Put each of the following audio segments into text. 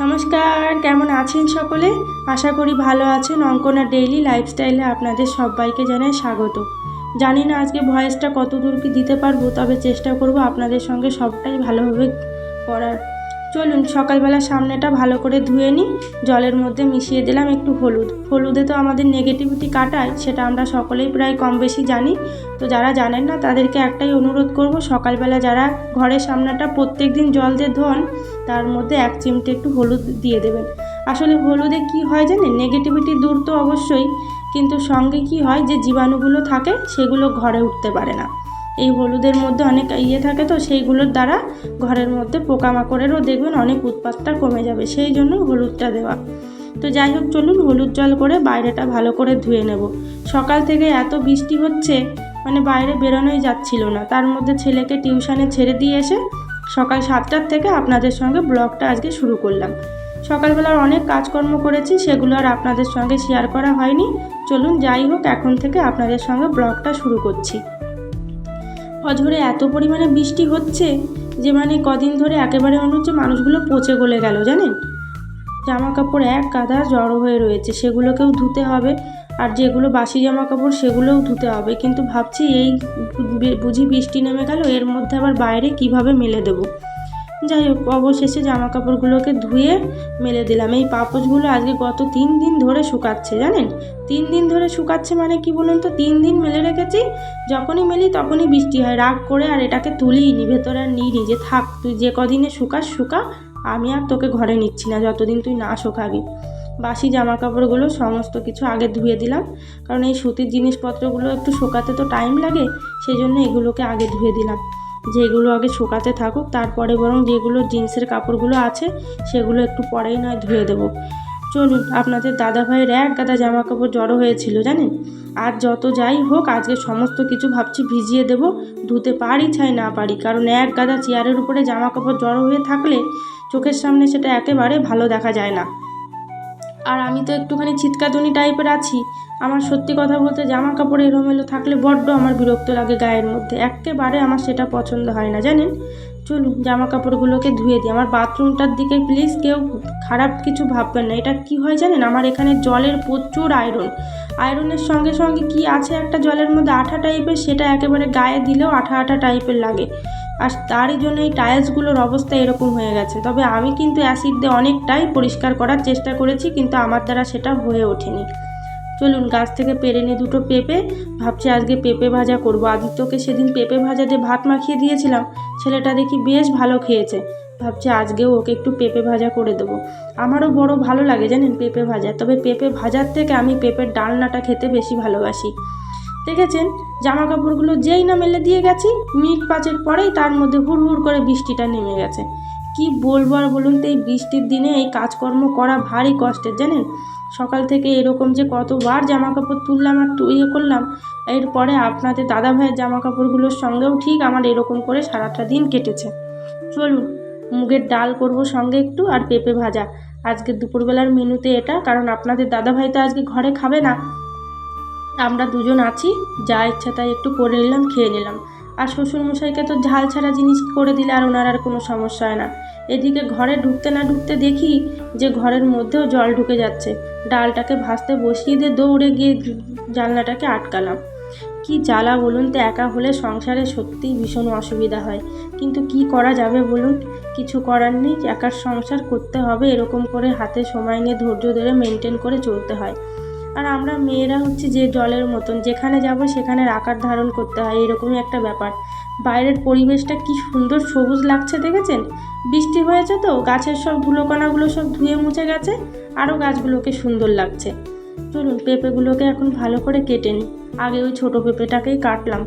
নমস্কার, কেমন আছেন সকলে? আশা করি ভালো আছেন। অঙ্কনা ডেইলি লাইফস্টাইলে আপনাদের সবাইকে জানাই স্বাগত। জানি না আজকে ভয়েসটা কতদূর কি দিতে পারব, তবে চেষ্টা করব আপনাদের সঙ্গে সবটাই ভালোভাবে করার। চলুন, সকালবেলা সামনেটা ভালো করে ধুয়ে নিই। জলের মধ্যে মিশিয়ে দিলাম একটু হলুদ। হলুদে তো আমাদের নেগেটিভিটি কাটায়, সেটা আমরা সকলেই প্রায় কম বেশি জানি। তো যারা জানেন না, তাদেরকে একটাই অনুরোধ করব, সকালবেলা যারা ঘরের সামনেটা প্রত্যেক দিন জল দিয়ে ধোন, তার মধ্যে এক চিমটে একটু হলুদ দিয়ে দেবেন। আসলে হলুদে কি হয় জানেন? নেগেটিভিটি দূর তো অবশ্যই, কিন্তু সঙ্গে কি হয় যে জীবাণুগুলো থাকে, সেগুলো ঘরে উঠতে পারে না। এই হলুদের মধ্যে অনেক ইয়ে থাকে তো, সেইগুলোর দ্বারা ঘরের মধ্যে পোকামাকড়েরও দেখবেন অনেক উৎপাতটা কমে যাবে, সেই জন্য হলুদটা দেওয়া। তো যাই হোক, চলুন হলুদ জল করে বাইরেটা ভালো করে ধুয়ে নেব। সকাল থেকে এত বৃষ্টি হচ্ছে মানে বাইরে বেরোনোই যাচ্ছিল না। তার মধ্যে ছেলেকে টিউশনে ছেড়ে দিয়ে এসে সকাল সাতটার থেকে আপনাদের সঙ্গে ব্লগটা আজকে শুরু করলাম। সকালবেলার অনেক কাজকর্ম করেছি, সেগুলো আর আপনাদের সঙ্গে শেয়ার করা হয়নি। চলুন যাই হোক, এখন থেকে আপনাদের সঙ্গে ব্লগটা শুরু করছি। অঝরে এত পরিমাণে বৃষ্টি হচ্ছে যে মানে কদিন ধরে একেবারে মনে হচ্ছে মানুষগুলো পচে গলে গেল, জানেন? জামা কাপড় এক কাদা জড়ো হয়ে রয়েছে, সেগুলোকেও ধুতে হবে আর যেগুলো বাসি জামা কাপড় সেগুলোও ধুতে হবে। কিন্তু ভাবছি এই বুঝি বৃষ্টি নেমে গেল, এর মধ্যে আবার বাইরে কীভাবে মেলে দেবো? যাই হোক, অবশেষে জামা কাপড়গুলোকে ধুয়ে মেলে দিলাম। এই পাপোশগুলো আজকে গত তিন দিন ধরে শুকাচ্ছে, জানেন? তিন দিন ধরে শুকাচ্ছে মানে কি বলুন তো? তিন দিন মেলে রেখেছি, যখনই মেলি তখনই বৃষ্টি হয়। রাগ করে আর এটাকে তুলিই নি ভেতরে আর নিই যে থাক, তুই যে কদিনে শুকাস, শুকা, আমি আর তোকে ঘরে নিচ্ছি না, যতদিন তুই না শুকাবি। বাসি জামা কাপড়গুলো সমস্ত কিছু আগে ধুয়ে দিলাম, কারণ এই সুতির জিনিসপত্রগুলো একটু শুকাতে তো টাইম লাগে সেই জন্য এগুলোকে আগে ধুয়ে দিলাম। যেগুলো আগে শুকাতে থাকুক, তারপরে বরং যেগুলো জিন্সের কাপড়গুলো আছে, সেগুলো একটু পরেই নয় ধুয়ে দেবো। চলুন, আপনাদের দাদা ভাইয়ের এক গাদা জামা কাপড় জড়ো হয়েছিল, জানেন? আর যত যাই হোক, আজকে সমস্ত কিছু ভাবছি ভিজিয়ে দেব, ধুতে পারি চাই না পারি। কারণ এক গাদা চেয়ারের উপরে জামা কাপড় জড়ো হয়ে থাকলে চোখের সামনে সেটা একেবারে ভালো দেখা যায় না। আর আমি তো একটুখানি ছিটকাতুনি টাইপের আছি। আমার সত্যি কথা বলতে জামা কাপড় এলোমেলো থাকলে বড্ড আমার বিরক্ত লাগে গায়ের মধ্যে। একেবারে আমার সেটা পছন্দ হয় না, জানেন? চলুন জামা কাপড়গুলোকে ধুয়ে দিই। আমার বাথরুমটার দিকে প্লিজ কেউ খারাপ কিছু ভাববেন না। এটা কি হয় জানেন? আমার এখানে জলের প্রচুর আয়রন। আয়রনের সঙ্গে সঙ্গে কি আছে একটা জলের মধ্যে আঠা টাইপের? সেটা একেবারে গায়ে দিলেও আঠা আঠা টাইপের লাগে। আর তারই জন্য এই টাইলসগুলোর অবস্থা এরকম হয়ে গেছে। তবে আমি কিন্তু অ্যাসিড দিয়ে অনেকটাই পরিষ্কার করার চেষ্টা করেছি, কিন্তু আমার দ্বারা সেটা হয়ে ওঠেনি। চলুন, গাছ থেকে পেরে নিয়ে দুটো পেঁপে। ভাবছি আজকে পেঁপে ভাজা করব। আদিত্যকে সেদিন পেঁপে ভাজা দিয়ে ভাত মাখিয়ে দিয়েছিলাম। ছেলেটা দেখি বেশ ভালো খেয়েছে। ভাবছি আজকেও ওকে একটু পেঁপে ভাজা করে দেবো। আমারও বড় ভালো লাগে জানেন পেঁপে ভাজা। তবে পেঁপে ভাজার থেকে আমি পেঁপের ডালনাটা খেতে বেশি ভালোবাসি। দেখেছেন? জামা কাপড়গুলো যেই না মেলে দিয়ে গেছি, মিনিট পাঁচেক পরেই তার মধ্যে হুড় হুড় করে বৃষ্টিটা নেমে গেছে। কি বলব আর বলুন তো, এই বৃষ্টির দিনে এই কাজকর্ম করা ভারী কষ্টের, জানেন? সকাল থেকে এরকম যে কতবার জামা কাপড় তুললাম আর ইয়ে করলাম, এরপরে আপনাদের দাদা ভাইয়ের জামা কাপড়গুলোর সঙ্গেও ঠিক আমার এরকম করে সারাটা দিন কেটেছে। চলুন, মুগের ডাল করব সঙ্গে একটু আর পেঁপে ভাজা। আজকে দুপুরবেলার মেনুতে এটা, কারণ আপনাদের দাদা ভাই তো আজকে ঘরে খাবে না। আমরা দুজন আছি, যা ইচ্ছা তাই একটু করে নিলাম, খেয়ে নিলাম। আর শ্বশুরমশাইকে তো ঝাল ছাড়া জিনিস করে দিলে আর ওনার আর কোনো সমস্যা হয় না। এদিকে ঘরে ঢুকতে না ঢুকতে দেখি যে ঘরের মধ্যেও জল ঢুকে যাচ্ছে। ডালটাকে ভাজতে বসিয়ে দিয়ে দৌড়ে গিয়ে জানলাটাকে আটকালাম। কি জ্বালা বলুন তো, একা হলে সংসারে সত্যিই ভীষণ অসুবিধা হয়। কিন্তু কি করা যাবে বলুন? কিছু করার নেই, একার সংসার করতে হবে, এরকম করে হাতে সময় নিয়ে ধৈর্য ধরে মেনটেন করে চলতে হয়। আর আমরা মেয়েরা হচ্ছে যে জলের মতন, যেখানে যাব সেখানে আকার ধারণ করতে হয়, এরকমই একটা ব্যাপার। বাইরের পরিবেশটা কি সুন্দর সবুজ লাগছে দেখেছেন? বৃষ্টি হয়েছে তো, গাছের সব ধুলোকণাগুলো সব ধুয়ে মুছে গেছে আরও গাছগুলোকে সুন্দর লাগছে। চলুন পেঁপেগুলোকে এখন ভালো করে কেটে নিই। আগে ওই ছোটো পেঁপেটাকেই কাটলাম।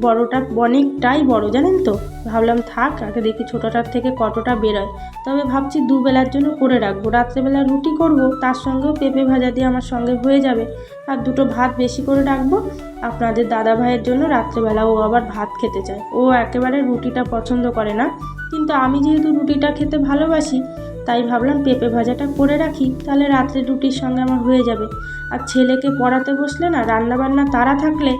বড়টা অনেকটাই বড়, জানেন তো? ভাবলাম থাক, আগে দেখি ছোটোটার থেকে কতটা বেরোয়। তবে ভাবছি দুবেলার জন্য করে রাখব। রাত্রেবেলা রুটি করব, তার সঙ্গেও পেঁপে ভাজা দিয়ে আমার সঙ্গে হয়ে যাবে। আর দুটো ভাত বেশি করে রাখব। আপনাদের দাদা ভাইয়ের জন্য রাত্রেবেলা ও আবার ভাত খেতে চায়। ও একেবারে রুটিটা পছন্দ করে না। কিন্তু আমি যেহেতু রুটিটা খেতে ভালোবাসি, তাই ভাবলাম পেঁপে ভাজাটা করে রাখি। তাহলে রাত্রে রুটির সঙ্গে আমার হয়ে যাবে। আর ছেলেকে পড়াতে বসলে না, রান্নাবান্না তারা থাকলে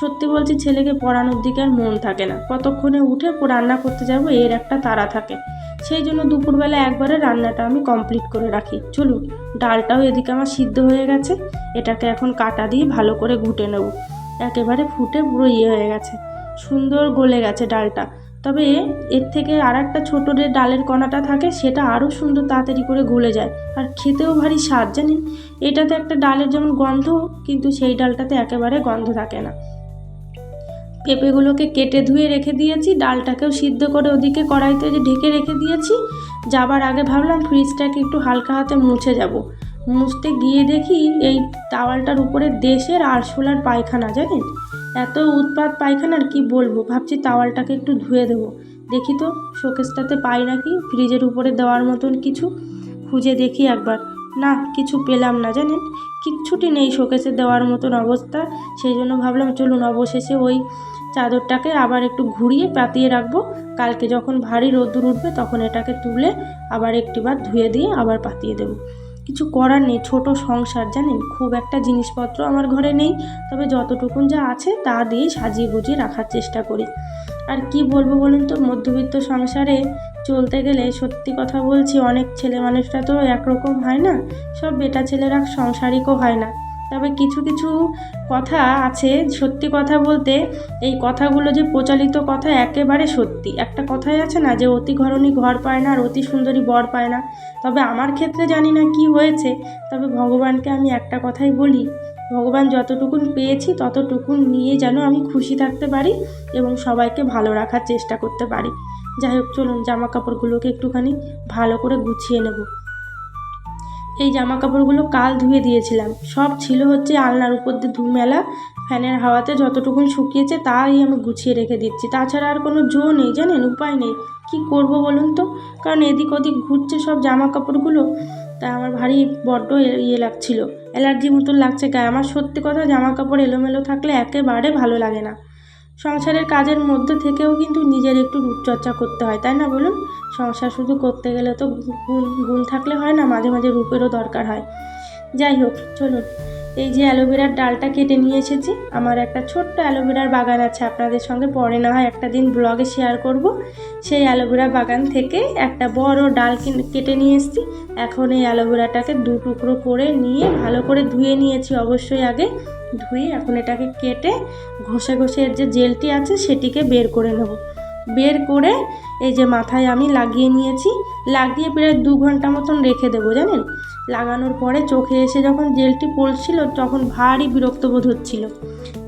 সত্যি বলছি, ছেলেকে পড়ানোর দিকে আর মন থাকে না। কতক্ষণে উঠে রান্না করতে যাব, এর একটা তাড়া থাকে। সেই জন্য দুপুরবেলা একবারে রান্নাটা আমি কমপ্লিট করে রাখি। চলুন, ডালটাও এদিকে আমার সিদ্ধ হয়ে গেছে। এটাকে এখন কাটা দিয়ে ভালো করে ঘুটে নেব। একেবারে ফুটে পুরো ইয়ে হয়ে গেছে। সুন্দর গলে গেছে ডালটা। তবে এর থেকে আর একটা ছোটো যে ডালের কণাটা থাকে, সেটা আরও সুন্দর তাড়াতাড়ি করে গলে যায়। আর খেতেও ভারী স্বাদ, জানেন? এটাতে একটা ডালের যেমন গন্ধ, কিন্তু সেই ডালটাতে একেবারে গন্ধ থাকে না। পেঁপেগুলোকে কেটে ধুয়ে রেখে দিয়েছি, ডালটাকেও সিদ্ধ করে ওদিকে কড়াইতে যে ঢেকে রেখে দিয়েছি, যাবার আগে ভাবলাম ফ্রিজটাকে একটু হালকা হাতে মুছে যাব। মুছতে গিয়ে দেখি এই তাওয়ালটার উপরে দেশের আরশোলার পায়খানা, জানেন? এত উৎপাত পায়খানার কি বলব? ভাবছি তাওয়ালটাকে একটু ধুয়ে দেবো। দেখি তো, শোকেসটাতে পাই নাকি? ফ্রিজের উপরে দেওয়ার মতন কিছু খুঁজে দেখি একবার। না, কিছু পেলাম না, জানেন? কিচ্ছুটি নেই শোকেসে দেওয়ার মতন অবস্থা। সেই জন্য ভাবলাম, চলুন অবশেষে ওই চাদরটাকে আবার একটু ঘুরিয়ে পাতিয়ে রাখব। কালকে যখন ভারী রোদ্দুর উঠবে, তখন এটাকে তুলে আবার একটিবার ধুয়ে দিয়ে আবার পাতিয়ে দেবো। কিছু করার নেই, ছোট সংসার, জানেন? খুব একটা জিনিসপত্র আমার ঘরে নেই, তবে যতটুকুন যা আছে তা দিয়ে সাজিয়ে গুজিয়ে রাখার চেষ্টা করি। আর কি বলব বলুন তো, মধ্যবিত্ত সংসারে চলতে গেলে সত্যি কথা বলছি, অনেক ছেলে মানুষরা তো একরকম হয় না। সব বেটা ছেলেরা সংসারিকও হয় না। তবে কিছু কিছু কথা আছে সত্যি কথা বলতে। এই কথাগুলো যে প্রচলিত কথা একেবারে সত্যি। একটা কথাই আছে না যে অতি ঘরণী ঘর পায় না আর অতি সুন্দরী বর পায় না। তবে আমার ক্ষেত্রে জানি না কি হয়েছে। তবে ভগবানকে আমি একটা কথাই বলি, ভগবান যতটুকুন পেয়েছি ততটুকুন নিয়ে যেন আমি খুশি থাকতে পারি এবং সবাইকে ভালো রাখার চেষ্টা করতে পারি। যাই হোক, চলুন জামা কাপড়গুলোকে একটুখানি ভালো করে গুছিয়ে নেব। এই জামা কাপড়গুলো কাল ধুয়ে দিয়েছিলাম। সব ছিল হচ্ছে আলনার উপর দিয়ে ধু মেলা ফ্যানের হাওয়াতে যতটুকুন শুকিয়েছে তাই আমি গুছিয়ে রেখে দিচ্ছি। তাছাড়া আর কোনো জো নেই, জানেন? উপায় নেই। কি করব বলুন তো? কারণ এদিক ওদিক ঘুরছে সব জামা কাপড়গুলো তাই আমার ভারী বড্ড ইয়ে লাগছিল। অ্যালার্জি মতন লাগছে। গায়ে আমার সত্যি কথা জামা কাপড় এলোমেলো থাকলে একেবারে ভালো লাগে না। সংসারের কাজের মধ্যে থেকেও কিন্তু নিজের একটু রূপচর্চা করতে হয়, তাই না বলুন? সংসার শুধু করতে গেলে তো গুণ গুণ থাকলে হয় না, মাঝে মাঝে রূপেরও দরকার হয়। যাই হোক, চলুন। এই যে অ্যালোভেরার ডালটা কেটে নিয়ে এসেছি, আমার একটা ছোট্ট অ্যালোভেরার বাগান আছে, আপনাদের সঙ্গে পরে না হয় একটা দিন ব্লগে শেয়ার করব। সেই অ্যালোভেরা বাগান থেকে একটা বড় ডাল কেটে নিয়ে এসেছি। এখন এই অ্যালোভেরাটাকে দু টুকরো করে নিয়ে ভালো করে ধুয়ে নিয়েছি অবশ্যই আগে। ধুয়ে এখন এটাকে কেটে ঘষে ঘষে এর যে জেলটি আছে সেটিকে বের করে নেব। বের করে এই যে মাথায় আমি লাগিয়ে নিয়েছি, লাগিয়ে প্রায় দু ঘণ্টা মতন রেখে দেবো জানেন। লাগানোর পরে চোখে এসে যখন জেলটি পড়ছিল তখন ভারী বিরক্ত বোধ হচ্ছিল।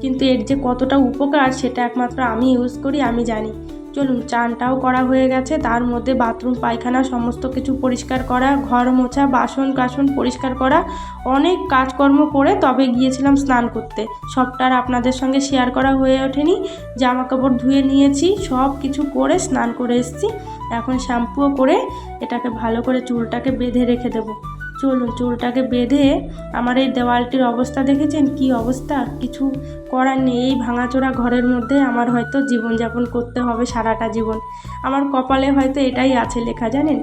কিন্তু এর যে কতটা উপকার সেটা একমাত্র আমি ইউজ করি, আমি জানি। চলুন, চানটাও করা হয়ে গেছে। তার মধ্যে বাথরুম, পায়খানা, সমস্ত কিছু পরিষ্কার করা, ঘর মোছা বাসন কাসন পরিষ্কার করা, অনেক কাজকর্ম করে তবে গিয়েছিলাম স্নান করতে। সবটা আর আপনাদের সঙ্গে শেয়ার করা হয়ে ওঠেনি। জামা কাপড় ধুয়ে নিয়েছি, সব কিছু করে স্নান করে এসেছি। এখন শ্যাম্পুও করে এটাকে ভালো করে চুলটাকে বেঁধে রেখে দেবো। চলুন চুলটাকে বেঁধে আমার এই দেওয়ালটির অবস্থা দেখেছেন? কি অবস্থা? কিছু করার নেই। এই ভাঙাচোরা ঘরের মধ্যে আমার হয়তো জীবনযাপন করতে হবে সারাটা জীবন। আমার কপালে হয়তো এটাই আছে লেখা, জানেন?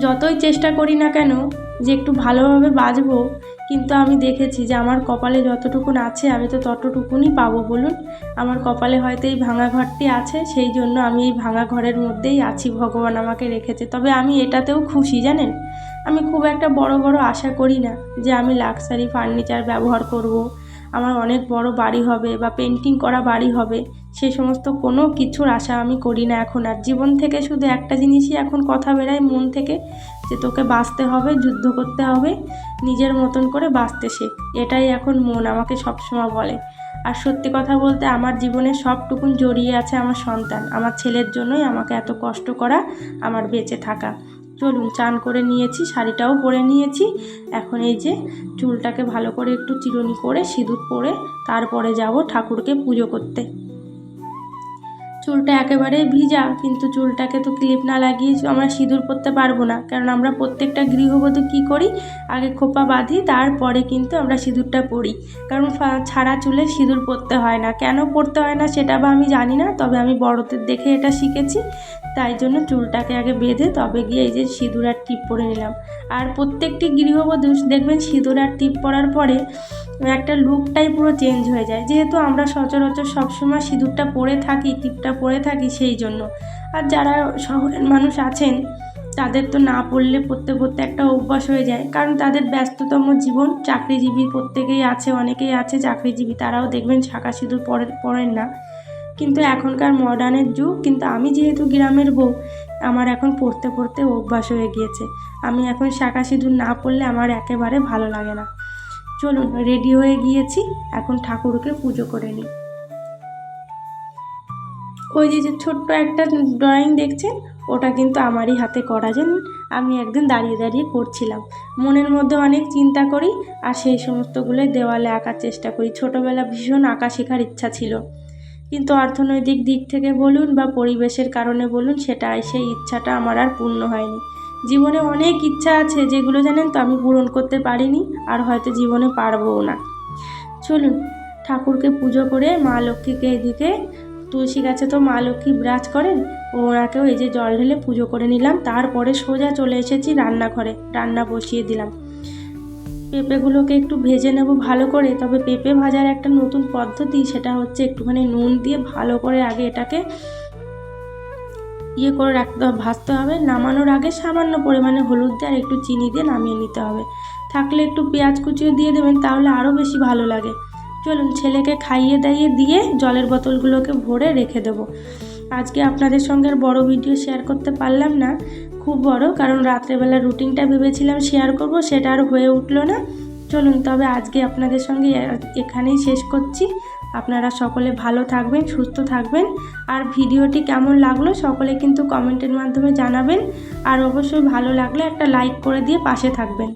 যতই চেষ্টা করি না কেন যে একটু ভালোভাবে বাঁচবো কিন্তু আমি দেখেছি যে আমার কপালে যতটুকুন আছে আমি তো ততটুকুনই পাবো বলুন। আমার কপালে হয়তো এই ভাঙা ঘরটি আছে, সেই জন্য আমি এই ভাঙা ঘরের মধ্যেই আছি, ভগবান আমাকে রেখেছে। তবে আমি এটাতেও খুশি জানেন? আমি খুব একটা বড় বড় আশা করি না যে আমি লাক্সারি ফার্নিচার ব্যবহার করব। আমার অনেক বড় বাড়ি হবে বা পেন্টিং করা বাড়ি হবে, সে সমস্ত কোনো কিছুর আশা আমি করি না এখন। আর জীবন থেকে শুধু একটা জিনিসই এখন কথা বেরায়, মন থেকে যে তোকে বাঁচতে হবে, যুদ্ধ করতে হবে, নিজের মতন করে বাঁচতে শেখ। এটাই এখন মন, আমাকে সবসময় বলে। আর সত্যি কথা বলতে আমার জীবনে সবটুকুন জড়িয়ে আছে আমার সন্তান। আমার ছেলের জন্যই আমাকে এত কষ্ট করা, আমার বেঁচে থাকা। চলুন, চান করে নিয়েছি, শাড়িটাও পরে নিয়েছি। এখন এই যে চুলটাকে ভালো করে একটু চিরুনি করে, সিঁদুর পরে তারপরে যাব ঠাকুরকে পুজো করতে। চুলটা একেবারে ভিজা, কিন্তু চুলটাকে তো ক্লিপ না লাগিয়ে আমরা সিঁদুর পরতে পারব না। কারণ আমরা প্রত্যেকটা গৃহবধূ কী করি? আগে খোপা বাঁধি, তারপরে কিন্তু আমরা সিঁদুরটা পরি। কারণ ছাড়া চুলে সিঁদুর পরতে হয় না। কেন পরতে হয় না সেটা বা আমি জানি না, তবে আমি বড়দের দেখে এটা শিখেছি। তাই জন্য চুলটাকে আগে বেঁধে, তবে গিয়ে এই যে সিঁদুর আর টিপ পরে নিলাম। আর প্রত্যেকটি গৃহবধূ দেখবেন সিঁদুর আর টিপ পরার পরে একটা লুকটাই পুরো চেঞ্জ হয়ে যায়। যেহেতু আমরা সচরাচর সবসময় সিঁদুরটা পরে থাকি, টিপটা পড়ে থাকি সেই জন্য। আর যারা শহরের মানুষ আছেন, তাদের তো না পড়লে পড়তে পড়তে একটা অভ্যাস হয়ে যায়। কারণ তাদের ব্যস্ততম জীবন চাকরিজীবী প্রত্যেকেই আছে, অনেকেই আছে চাকরিজীবী, তারাও দেখবেন শাঁখা সিঁদুর পরে পড়েন না। কিন্তু এখনকার মডার্নের যুগ, কিন্তু আমি যেহেতু গ্রামের বউ, আমার এখন পড়তে পড়তে অভ্যাস হয়ে গিয়েছে। আমি এখন শাঁখা সিঁদুর না পড়লে আমার একেবারে ভালো লাগে না। চলুন রেডি হয়ে গিয়েছি। এখন ঠাকুরকে পুজো করে নিই। ওই যে যে ছোট্ট একটা ড্রয়িং দেখছেন? ওটা কিন্তু আমারই হাতে করা, জানেন? আমি একদিন দাঁড়িয়ে দাঁড়িয়ে করছিলাম। মনের মধ্যে অনেক চিন্তা করি আর সেই সমস্তগুলোই দেওয়ালে আঁকার চেষ্টা করি। ছোটোবেলা ভীষণ আঁকা শেখার ইচ্ছা ছিল। কিন্তু অর্থনৈতিক দিক থেকে বলুন বা পরিবেশের কারণে বলুন সেটা সেই ইচ্ছাটা আমার আর পূর্ণ হয়নি। জীবনে অনেক ইচ্ছা আছে, যেগুলো জানেন তো, আমি পূরণ করতে পারিনি আর হয়তো জীবনে পারবও না। চলুন, ঠাকুরকে পুজো করে মা লক্ষ্মীকে এদিকে তুলসী গাছে তো মা লক্ষ্মী বিরাজ করেন, ওনাকেও এই যে জল ঢেলে পুজো করে নিলাম, তারপরে সোজা চলে এসেছি রান্নাঘরে, রান্না বসিয়ে দিলাম। পেঁপেগুলোকে একটু ভেজে নেব ভালো করে, তবে পেঁপে ভাজার একটা নতুন পদ্ধতি, সেটা হচ্ছে একটুখানি নুন দিয়ে ভালো করে আগে এটাকে ইয়ে করে রাখতে হবে, ভাজতে হবে। নামানোর আগে সামান্য পরিমাণে হলুদ দিয়ে আর একটু চিনি দিয়ে নামিয়ে নিতে হবে। থাকলে একটু পেঁয়াজ কুচিও দিয়ে দেবেন, তাহলে আরও বেশি ভালো লাগে। চলুন ছেলেকে খাইয়ে দাইয়ে দিয়ে জলের বোতলগুলোকে ভরে রেখে দেবো। আজকে আপনাদের সঙ্গে আর বড় ভিডিও শেয়ার করতে পারলাম না। খুব বড়, কারণ রাত্রেবেলা রুটিনটা ভেবেছিলাম শেয়ার করব, সেটা আর হয়ে উঠল না। চলুন, তবে আজকে আপনাদের সঙ্গে এখানেই শেষ করছি। আপনারা সকলে ভালো থাকবেন, সুস্থ থাকবেন। আর ভিডিওটি কেমন লাগল সকলে কিন্তু কমেন্টের মাধ্যমে জানাবেন। আর অবশ্যই ভালো লাগলে একটা লাইক করে দিয়ে পাশে থাকবেন।